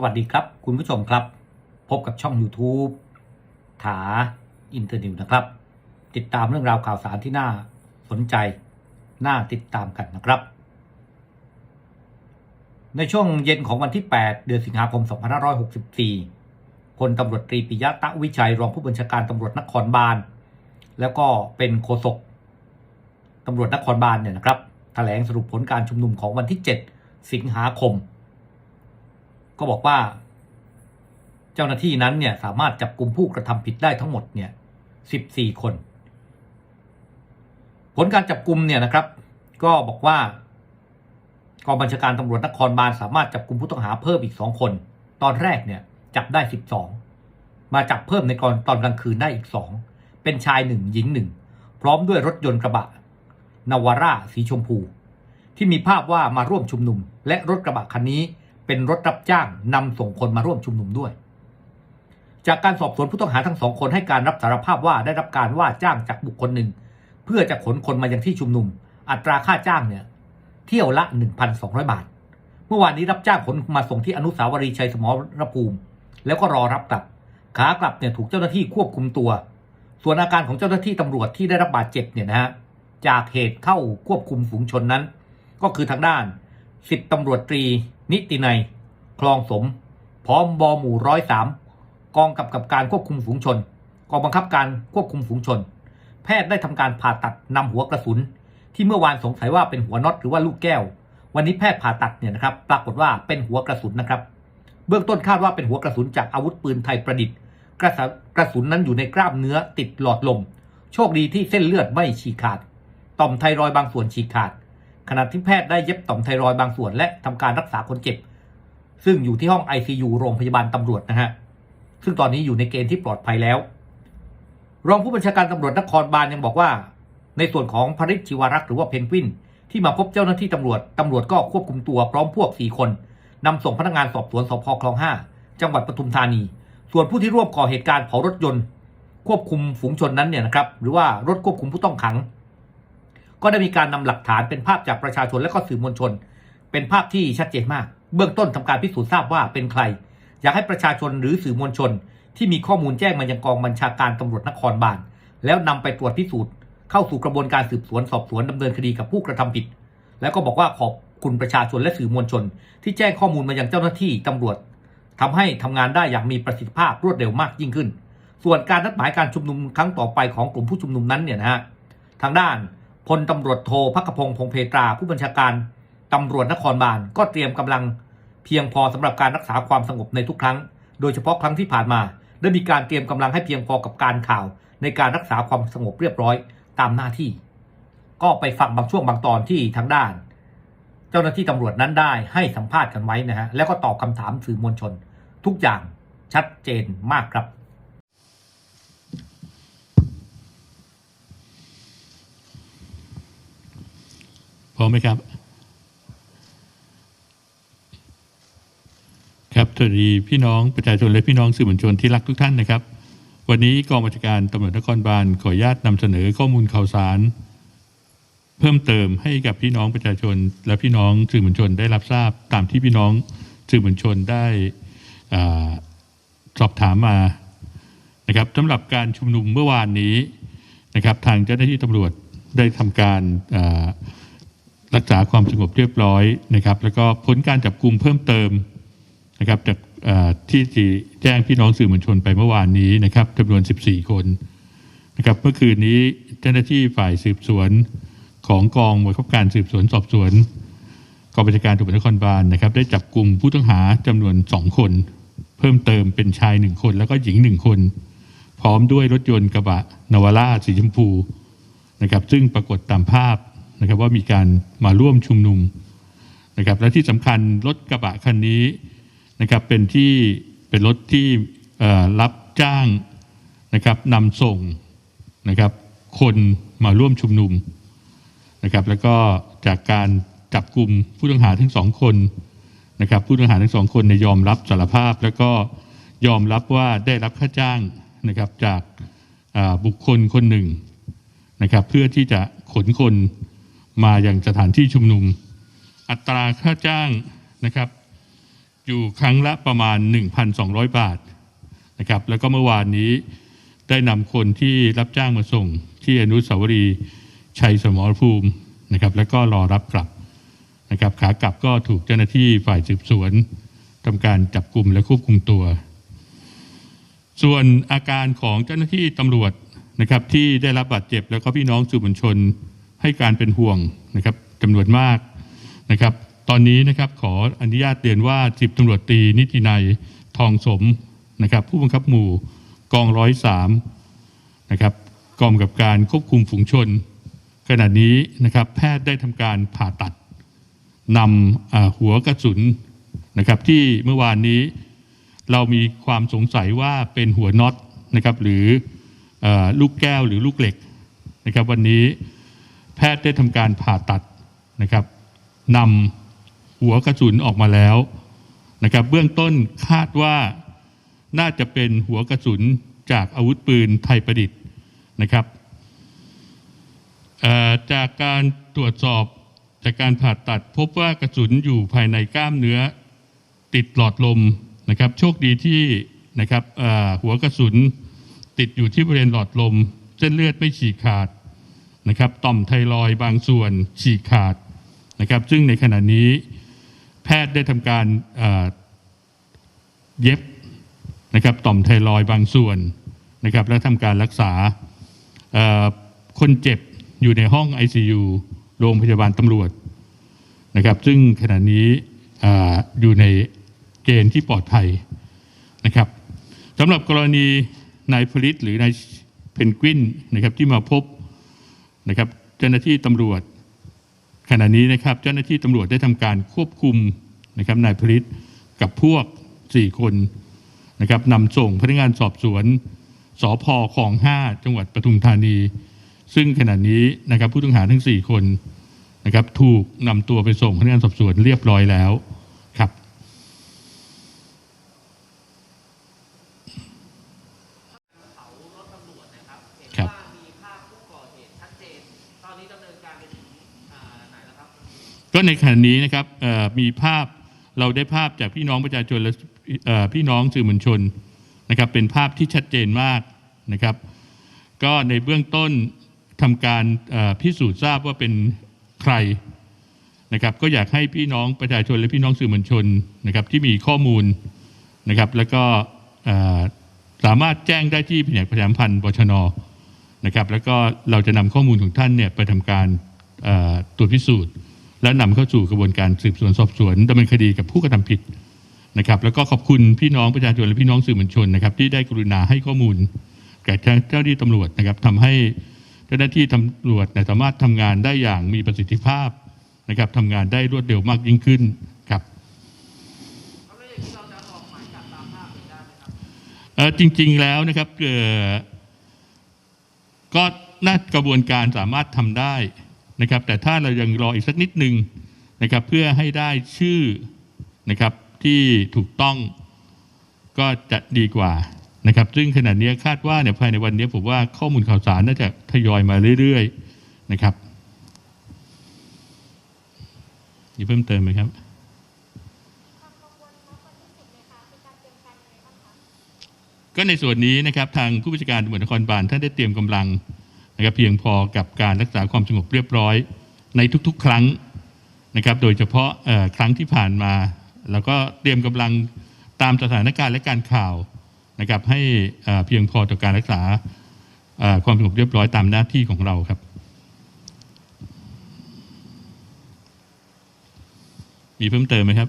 สวัสดีครับ คุณผู้ชมครับ พบกับช่อง YouTube ถาอินเตอร์นิวนะครับ ติดตามเรื่องราวข่าวสารที่น่าสนใจ น่าติดตามกันนะครับ ในช่วงเย็นของวันที่ 8 เดือนสิงหาคม 2564พลตำรวจตรีปิยะตะวิชัย รองผู้บัญชาการตำรวจนครบาล แล้วก็เป็นโฆษกตำรวจนครบาลเนี่ยนะครับแถลงสรุปผลการชุมนุมของวันที่ 7 สิงหาคม ก็บอกว่า เจ้าหน้าที่นั้นเนี่ยสามารถจับกลุ่มผู้กระทำผิดได้ทั้งหมดเนี่ย14คน ผลการจับกลุ่มเนี่ยนะครับ ก็บอกว่ากองบัญชาการตำรวจนครบาลสามารถจับกลุ่มผู้ต้องหาเพิ่มอีก2คน ตอนแรกเนี่ยจับได้12มาจับเพิ่มในกรตอนกลางคืนได้อีก2เป็นชายหนึ่งหญิงหนึ่งพร้อมด้วยรถยนต์กระบะนาวาร่าสีชมพู ที่มีภาพว่ามาร่วมชุมนุม และรถกระบะคันนี้ เป็นรถรับจ้างนำส่งคนมาร่วมชุมนุมด้วย จากการสอบสวนผู้ต้องหาทั้งสองคนให้การรับสารภาพว่าได้รับการว่าจ้างจากบุคคลหนึ่ง เพื่อจะขนคนมายังที่ชุมนุม อัตราค่าจ้างเนี่ยเที่ยวละ 1,200 บาท เมื่อวานนี้รับจ้างขนมาส่งที่อนุสาวรีย์ชัยสมรภูมิ แล้วก็รอรับกลับ ขากลับเนี่ยถูกเจ้าหน้าที่ควบคุมตัว ส่วนอาการของเจ้าหน้าที่ตำรวจที่ได้รับบาดเจ็บเนี่ยนะฮะจากเหตุเข้าควบคุมฝูงชนนั้น ก็คือทางด้าน สิบตำรวจตรีนิตินัยคลองสม พร้อมบอหมู่ร้อยสามกองกำกับการควบคุมฝูงชน กองบังคับการควบคุมฝูงชน แพทย์ได้ทำการผ่าตัดนำหัวกระสุน ที่เมื่อวานสงสัยว่าเป็นหัวน็อตหรือว่าลูกแก้ว วันนี้แพทย์ผ่าตัดเนี่ยนะครับ ปรากฏว่าเป็นหัวกระสุนนะครับ เบื้องต้นคาดว่าเป็นหัวกระสุนจากอาวุธปืนไทยประดิษฐ์ กระสกระสุนนั้นอยู่ในกล้ามเนื้อติดหลอดลม โชคดีที่เส้นเลือดไม่ฉีกขาด ต่อมไทรอยด์บางส่วนฉีกขาด ขณะที่แพทย์ได้เย็บต่อมไทรอยด์บางส่วนและทำการรักษาคนเจ็บ ซึ่งอยู่ที่ห้อง ICU โรงพยาบาลตำรวจนะฮะ ซึ่งตอนนี้อยู่ในเกณฑ์ที่ปลอดภัยแล้ว รองผู้บัญชาการตำรวจนครบาลยังบอกว่า ในส่วนของพริชชิวรักษ์หรือว่าเพนกวินที่มาพบเจ้าหน้าที่ตำรวจตำรวจก็ควบคุมตัวพร้อมพวก4คนนำส่งพนักงานสอบสวนสพคลอง5จังหวัดปทุมธานี ส่วนผู้ที่ร่วมก่อเหตุการณ์เผารถยนต์ ควบคุมฝูงชนนั้นเนี่ยนะครับหรือว่ารถควบคุมผู้ต้องขัง ก็ได้มีการนำหลักฐานเป็นภาพจากประชาชนและก็สื่อมวลชน เป็นภาพที่ชัดเจนมาก เบื้องต้นทำการพิสูจน์ทราบว่าเป็นใคร อยากให้ประชาชนหรือสื่อมวลชน ที่มีข้อมูลแจ้งมายังกองบัญชาการตำรวจนครบาลแล้วนำไปตรวจพิสูจน์ เข้าสู่กระบวนการสืบสวนสอบสวนดำเนินคดีกับผู้กระทำผิด แล้วก็บอกว่าขอบคุณประชาชนและสื่อมวลชน ที่แจ้งข้อมูลมายังเจ้าหน้าที่ตำรวจทำให้ทำงานได้อย่างมีประสิทธิภาพรวดเร็วมากยิ่งขึ้น ส่วนการนัดหมายการชุมนุมครั้งต่อไปของกลุ่มผู้ชุมนุมนั้นเนี่ยนะฮะทางด้าน พลตำรวจโทพักพงศ์พงเพตราผู้บัญชาการตำรวจนครบาลก็เตรียมกำลังเพียงพอสำหรับการรักษาความสงบในทุกครั้ง โดยเฉพาะครั้งที่ผ่านมาได้มีการเตรียมกำลังให้เพียงพอกับการข่าว ในการรักษาความสงบเรียบร้อยตามหน้าที่ ก็ไปฟังบางช่วงบางตอนที่ทางด้าน เจ้าหน้าที่ตำรวจนั้นได้ให้สัมภาษณ์กันไว้นะฮะแล้วก็ตอบคำถามสื่อมวลชน ทุกอย่างชัดเจนมากครับ พร้อมไหมครับ ครับสวัสดีพี่น้องประชาชนและพี่น้องสื่อมวลชนที่รักทุกท่านนะครับ วันนี้กองบัญชาการตำรวจนครบาลขออนุญาตนำเสนอข้อมูลข่าวสาร เพิ่มเติมให้กับพี่น้องประชาชน และพี่น้องสื่อมวลชนได้รับทราบตามที่พี่น้องสื่อมวลชนได้อสอบถามมานะครับสำหรับการชุมนุมเมื่อวานนี้นะครับ ทางเจ้าหน้าที่ตำรวจได้ทำการา รักษาความสงบเรียบร้อยนะครับ แล้วก็ผลการจับกลุ่มเพิ่มเติมนะครับจากที่แจ้งพี่น้องสื่อมวลชนไปเมื่อวานนี้นะครับจำนวน 14 คนนะครับเมื่อคืนนี้เจ้าหน้าที่ฝ่ายสืบสวนของกองบังคับการสืบสวนสอบสวนกองบัญชาการตำรวจนครบาลนะครับ ได้จับกลุ่มผู้ต้องหาจำนวน 2 คน เพิ่มเติมเป็นชาย 1 คน แล้วก็หญิง 1 คน พร้อมด้วยรถยนต์กระบะนวาร่าสีชมพูนะครับซึ่งปรากฏตามภาพ นะครับว่ามีการมาร่วมชุมนุมนะครับและที่สำคัญรถกระบะคันนี้นะครับเป็นที่เป็นรถที่รับจ้างนะครับนำส่งนะครับคนมาร่วมชุมนุมนะครับแล้วก็จากการจับกลุ่มผู้ต้องหาทั้งสองคนนะครับผู้ต้องหาทั้งสองคนเนี่ยอมรับสารภาพ แล้วก็ยอมรับว่าได้รับค่าจ้างนะครับจากบุคคลคนหนึ่งนะครับเพื่อที่จะขนคน มาอย่างสถานที่ชุมนุม อัตราค่าจ้างนะครับ อยู่ครั้งละประมาณ 1,200 บาทนะครับ แล้วก็เมื่อวานนี้ได้นำคนที่รับจ้างมาส่งที่อนุสาวรีย์ชัยสมรภูมินะครับ แล้วก็รอรับกลับนะครับ ขากลับก็ถูกเจ้าหน้าที่ฝ่ายสืบสวนทำการจับกลุ่มและควบคุมตัว ส่วนอาการของเจ้าหน้าที่ตำรวจนะครับที่ได้รับบาดเจ็บแล้วก็พี่น้องสื่อมวลชน ให้การเป็นห่วงนะครับจำนวนมากนะครับ ตอนนี้นะครับขออนุญาตเรียนว่าสิบตำรวจตีนิตินัยทองสมนะครับ ผู้บังคับหมู่กองร้อยสามนะครับกองกับการควบคุมฝูงชน ขณะนี้นะครับแพทย์ได้ทำการผ่าตัดนำหัวกระสุนนะครับที่เมื่อวานนี้เรามีความสงสัยว่าเป็นหัวน็อตนะครับหรืออลูกแก้วหรือลูกเหล็กนะครับวันนี้ แพทย์ได้ทำการผ่าตัดนะครับนำหัวกระสุนออกมาแล้วนะครับเบื้องต้นคาดว่าน่าจะเป็นหัวกระสุนจากอาวุธปืนไทยประดิษฐ์นะครับจากการตรวจสอบจากการผ่าตัดพบว่ากระสุนอยู่ภายในกล้ามเนื้อติดหลอดลมนะครับโชคดีที่นะครับหัวกระสุนติดอยู่ที่บริเวณหลอดลม เส้นเลือดไม่ฉีกขาด นะครับต่อมไทรอยบางส่วนฉีกขาดนะครับ ซึ่งในขณะนี้แพทย์ได้ทำการเอ่อเย็บนะครับต่อมไทรอยบางส่วนนะครับ และทำการรักษาคนเจ็บอยู่ในห้อง ICU โรงพยาบาลตำรวจนะครับ ซึ่งขณะนี้ออยู่ในเกณฑ์ที่ปลอดภัยนะครับสำหรับกรณีนายผลิตหรือนายเพนกวินนะครับที่มาพบ นะครับเจ้าหน้าที่ตำรวจ ขณะนี้นะครับเจ้าหน้าที่ตำรวจได้ทำการควบคุมนะครับนายผลิตกับพวก 4 คนนะครับนำส่งพนักงานสอบสวนสพคลอง5จังหวัดปทุมธานี ซึ่งขณะนี้นะครับผู้ต้องหาทั้ง 4 คนนะครับถูกนำตัวไปส่งพนักงานสอบสวนเรียบร้อยแล้วครับ ครับ ว่ามีภาพผู้ก่อเหตุชัดเจน ตอนนี้ดำเนินการไปถึงอ่าไหนแล้วครับ ก็ในขณะนี้นะครับมีภาพเราได้ภาพจากพี่น้องประชาชนและพี่น้องสื่อมวลชนนะครับเป็นภาพที่ชัดเจนมากนะครับ ก็ในเบื้องต้นทำการพิสูจน์ทราบว่าเป็นใครนะครับ ก็อยากให้พี่น้องประชาชนและพี่น้องสื่อมวลชนนะครับที่มีข้อมูลนะครับ แล้วก็สามารถแจ้งได้ที่แผนกประชาสัมพันธ์บชนนะครับ แล้วก็เราจะนำข้อมูลของท่านเนี่ยไปทำการตรวจพิสูจน์ และนำเข้าสู่กระบวนการสืบสวนสอบสวนดำเนินคดีกับผู้กระทำผิดนะครับแล้วก็ขอบคุณพี่น้องประชาชนและพี่น้องสื่อมวลชนนะครับที่ได้กรุณาให้ข้อมูลแก่เจ้าหน้าที่ตำรวจนะครับทำให้เจ้าหน้าที่ตำรวจสามารถทำงานได้อย่างมีประสิทธิภาพนะครับทำงานได้รวดเร็วมากยิ่งขึ้นครับจริง ๆแล้วนะครับเอ่อก็น่ากระบวนการสามารถทำได้ นะครับ แต่ถ้าเรายังรออีกสักนิดหนึ่งนะครับ เพื่อให้ได้ชื่อนะครับที่ถูกต้องก็จะดีกว่านะครับ ซึ่งขณะนี้คาดว่าเนี่ยภายในวันนี้ผมว่าข้อมูลข่าวสารน่าจะทยอยมาเรื่อยๆนะครับมีเพิ่มเติมไหมครับก็ในส่วนนี้นะครับทางผู้บัญชาการตำรวจนครบาลท่านได้เตรียมกำลัง นะครับเพียงพอกับการรักษาความสงบเรียบร้อย ในทุกๆ ครั้งนะครับ โดยเฉพาะครั้งที่ผ่านมา แล้วก็เตรียมกำลังตามสถานการณ์และการข่าวนะครับ ให้เพียงพอต่อการรักษาความสงบเรียบร้อยตามหน้าที่ของเราครับ มีเพิ่มเติมไหมครับ